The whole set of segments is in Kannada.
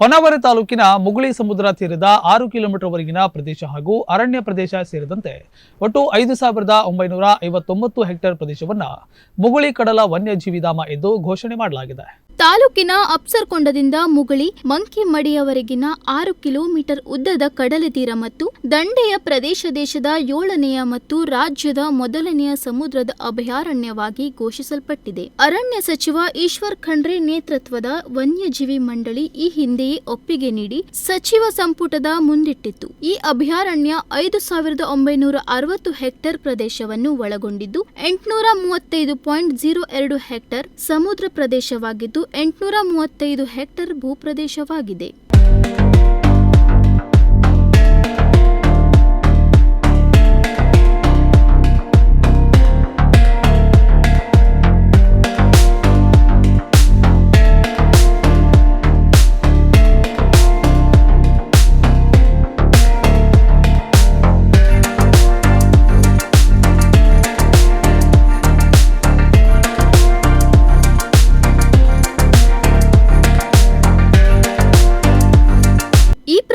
ಹೊನ್ನಾವರ ತಾಲೂಕಿನ ಮುಗುಳಿ ಸಮುದ್ರ ತೀರದ ಆರು ಕಿಲೋಮೀಟರ್ ವರೆಗಿನ ಪ್ರದೇಶ ಹಾಗೂ ಅರಣ್ಯ ಪ್ರದೇಶ ಸೇರಿದಂತೆ ಒಟ್ಟು ಐದು ಸಾವಿರದ ಒಂಬೈನೂರ ಐವತ್ತೊಂಬತ್ತು ಹೆಕ್ಟೇರ್ ಪ್ರದೇಶವನ್ನು ಮುಗುಳಿ ಕಡಲ ವನ್ಯಜೀವಿಧಾಮ ಎಂದು ಘೋಷಣೆ ಮಾಡಲಾಗಿದೆ. ತಾಲೂಕಿನ ಅಪ್ಸರ್ಕೊಂಡದಿಂದ ಮುಗಳಿ ಮಂಕಿಮಡಿಯವರೆಗಿನ ಆರು ಕಿಲೋಮೀಟರ್ ಉದ್ದದ ಕಡಲತೀರ ಮತ್ತು ದಂಡೆಯ ಪ್ರದೇಶ ದೇಶದ ಏಳನೆಯ ಮತ್ತು ರಾಜ್ಯದ ಮೊದಲನೆಯ ಸಮುದ್ರದ ಅಭಯಾರಣ್ಯವಾಗಿ ಘೋಷಿಸಲ್ಪಟ್ಟಿದೆ. ಅರಣ್ಯ ಸಚಿವ ಈಶ್ವರ್ ಖಂಡ್ರೆ ನೇತೃತ್ವದ ವನ್ಯಜೀವಿ ಮಂಡಳಿ ಈ ಹಿಂದೆಯೇ ಒಪ್ಪಿಗೆ ನೀಡಿ ಸಚಿವ ಸಂಪುಟದ ಮುಂದಿಟ್ಟಿತ್ತು. ಈ ಅಭಯಾರಣ್ಯ ಐದು ಸಾವಿರದ ಒಂಬೈನೂರ ಅರವತ್ತು ಹೆಕ್ಟೇರ್ ಪ್ರದೇಶವನ್ನು ಒಳಗೊಂಡಿದ್ದು, ಎಂಟುನೂರ ಮೂವತ್ತೈದು ಪಾಯಿಂಟ್ ಜೀರೋ ಎರಡು ಹೆಕ್ಟೇರ್ ಸಮುದ್ರ ಪ್ರದೇಶವಾಗಿದ್ದು ಎಂಟುನೂರ ಮೂವತ್ತೈದು ಹೆಕ್ಟೇರ್ ಭೂಪ್ರದೇಶವಾಗಿದೆ.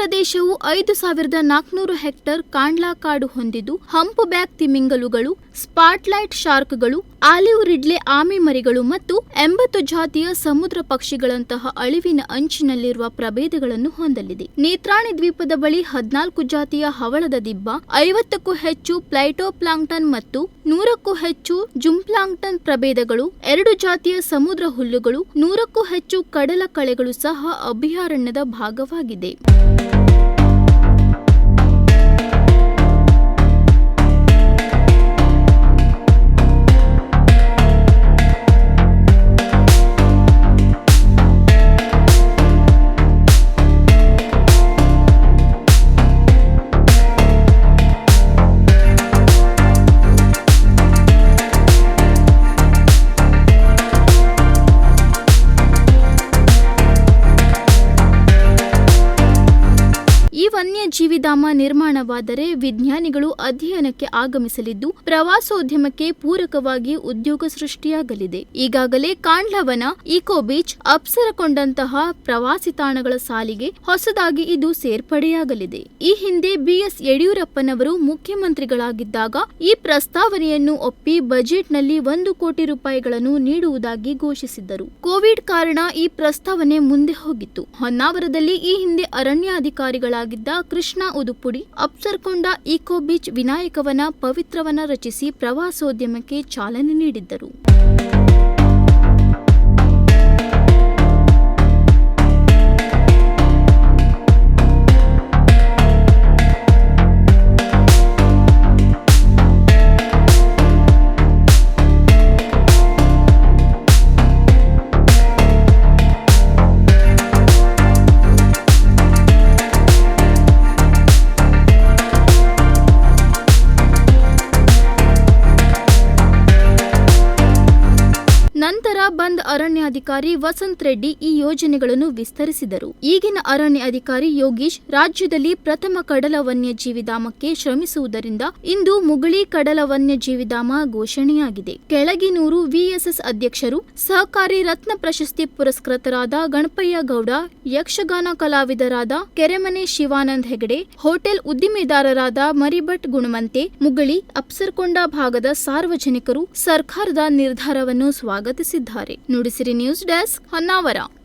ಪ್ರದೇಶವು ಐದು ಸಾವಿರದ ನಾಲ್ಕುನೂರು ಹೆಕ್ಟೇರ್ ಕಾಂಡ್ಲಾ ಕಾಡು ಹೊಂದಿದ್ದು, ಹಂಪು ಬ್ಯಾಕ್ ತಿಮಿಂಗಲುಗಳು, ಸ್ಪಾಟ್ಲೈಟ್ ಶಾರ್ಕ್ಗಳು, ಆಲಿವ್ ರಿಡ್ಲೆ ಆಮೆ ಮರಿಗಳು ಮತ್ತು ಎಂಬತ್ತು ಜಾತಿಯ ಸಮುದ್ರ ಪಕ್ಷಿಗಳಂತಹ ಅಳಿವಿನ ಅಂಚಿನಲ್ಲಿರುವ ಪ್ರಭೇದಗಳನ್ನು ಹೊಂದಲಿದೆ. ನೇತ್ರಾಣಿ ದ್ವೀಪದ ಬಳಿ ಹದಿನಾಲ್ಕು ಜಾತಿಯ ಹವಳದ ದಿಬ್ಬ, ಐವತ್ತಕ್ಕೂ ಹೆಚ್ಚು ಪ್ಲೈಟೋಪ್ಲಾಂಕ್ಟನ್ ಮತ್ತು ನೂರಕ್ಕೂ ಹೆಚ್ಚು ಜುಂಪ್ಲಾಂಕ್ಟನ್ ಪ್ರಭೇದಗಳು, ಎರಡು ಜಾತಿಯ ಸಮುದ್ರ ಹುಲ್ಲುಗಳು, ನೂರಕ್ಕೂ ಹೆಚ್ಚು ಕಡಲ ಕಳೆಗಳು ಸಹ ಅಭಯಾರಣ್ಯದ ಭಾಗವಾಗಿದೆ. ವನ್ಯಜೀವಿಧಾಮ ನಿರ್ಮಾಣವಾದರೆ ವಿಜ್ಞಾನಿಗಳು ಅಧ್ಯಯನಕ್ಕೆ ಆಗಮಿಸಲಿದ್ದು, ಪ್ರವಾಸೋದ್ಯಮಕ್ಕೆ ಪೂರಕವಾಗಿ ಉದ್ಯೋಗ ಸೃಷ್ಟಿಯಾಗಲಿದೆ. ಈಗಾಗಲೇ ಕಾಂಡ್ಲವನ ಇಕೋ ಬೀಚ್, ಅಪ್ಸರಕೊಂಡಂತಹ ಪ್ರವಾಸಿ ತಾಣಗಳ ಸಾಲಿಗೆ ಹೊಸದಾಗಿ ಇದು ಸೇರ್ಪಡೆಯಾಗಲಿದೆ. ಈ ಹಿಂದೆ ಬಿಎಸ್ ಯಡಿಯೂರಪ್ಪನವರು ಮುಖ್ಯಮಂತ್ರಿಗಳಾಗಿದ್ದಾಗ ಈ ಪ್ರಸ್ತಾವನೆಯನ್ನು ಒಪ್ಪಿ ಬಜೆಟ್ನಲ್ಲಿ ಒಂದು ಕೋಟಿ ರೂಪಾಯಿಗಳನ್ನು ನೀಡುವುದಾಗಿ ಘೋಷಿಸಿದ್ದರು. ಕೋವಿಡ್ ಕಾರಣ ಈ ಪ್ರಸ್ತಾವನೆ ಮುಂದೆ ಹೋಗಿತ್ತು. ಹೊನ್ನಾವರದಲ್ಲಿ ಈ ಹಿಂದೆ ಅರಣ್ಯಾಧಿಕಾರಿಗಳಾಗಿದ್ದ ಕೃಷ್ಣ ಉದುಪುಡಿ ಅಪ್ಸರ್ಕೊಂಡ ಇಕೋ ಬೀಚ್ ವಿನಾಯಕವನ ಪವಿತ್ರವನ ರಚಿಸಿ ಪ್ರವಾಸೋದ್ಯಮಕ್ಕೆ ಚಾಲನೆ ನೀಡಿದ್ದರು. ಬಂದ್ ಅರಣ್ಯಾಧಿಕಾರಿ ವಸಂತ್ ರೆಡ್ಡಿ ಈ ಯೋಜನೆಗಳನ್ನು ವಿಸ್ತರಿಸಿದರು. ಈಗಿನ ಅರಣ್ಯ ಅಧಿಕಾರಿ ಯೋಗೀಶ್ ರಾಜ್ಯದಲ್ಲಿ ಪ್ರಥಮ ಕಡಲ ವನ್ಯಜೀವಿಧಾಮಕ್ಕೆ ಶ್ರಮಿಸುವುದರಿಂದ ಇಂದು ಮುಗಳಿ ಕಡಲ ವನ್ಯಜೀವಿಧಾಮ ಘೋಷಣೆಯಾಗಿದೆ. ಕೆಳಗಿನೂರು ವಿಎಸ್ಎಸ್ ಅಧ್ಯಕ್ಷರು, ಸಹಕಾರಿ ರತ್ನ ಪ್ರಶಸ್ತಿ ಪುರಸ್ಕೃತರಾದ ಗಣಪಯ್ಯ ಗೌಡ, ಯಕ್ಷಗಾನ ಕಲಾವಿದರಾದ ಕೆರೆಮನೆ ಶಿವಾನಂದ್ ಹೆಗಡೆ, ಹೋಟೆಲ್ ಉದ್ದಿಮೆದಾರರಾದ ಮರಿಭಟ್ ಗುಣಮಂತೆ, ಮುಗಳಿ ಅಪ್ಸರ್ಕೊಂಡ ಭಾಗದ ಸಾರ್ವಜನಿಕರು ಸರ್ಕಾರದ ನಿರ್ಧಾರವನ್ನು ಸ್ವಾಗತಿಸಿದ್ದಾರೆ. Nudisiri news desk Honnavar.